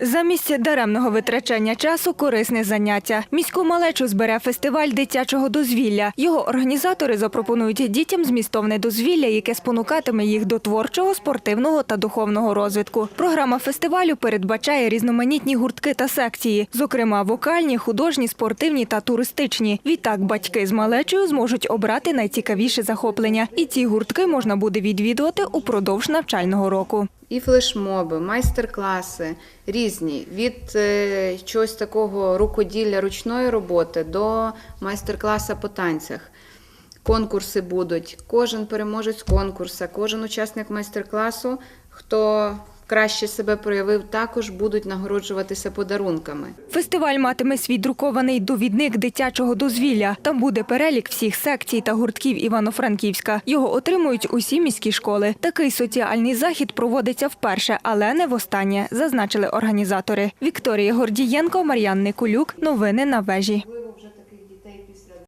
Замість даремного витрачання часу корисне заняття. Міську малечу збере фестиваль дитячого дозвілля. Його організатори запропонують дітям змістовне дозвілля, яке спонукатиме їх до творчого, спортивного та духовного розвитку. Програма фестивалю передбачає різноманітні гуртки та секції, зокрема вокальні, художні, спортивні та туристичні. Відтак батьки з малечою зможуть обрати найцікавіше захоплення, і ці гуртки можна буде відвідувати упродовж навчального року. І флешмоби, майстер-класи різні від е, чогось такого рукоділля ручної роботи до майстер-класа по танцях. Конкурси будуть. Кожен переможець конкурсу, кожен учасник майстер-класу, хто краще себе проявив, також будуть нагороджуватися подарунками. Фестиваль матиме свій друкований довідник дитячого дозвілля. Там буде перелік всіх секцій та гуртків Івано-Франківська. Його отримують усі міські школи. Такий соціальний захід проводиться вперше, але не востаннє, зазначили організатори. Вікторія Гордієнко, Мар'ян Никулюк. Новини на вежі.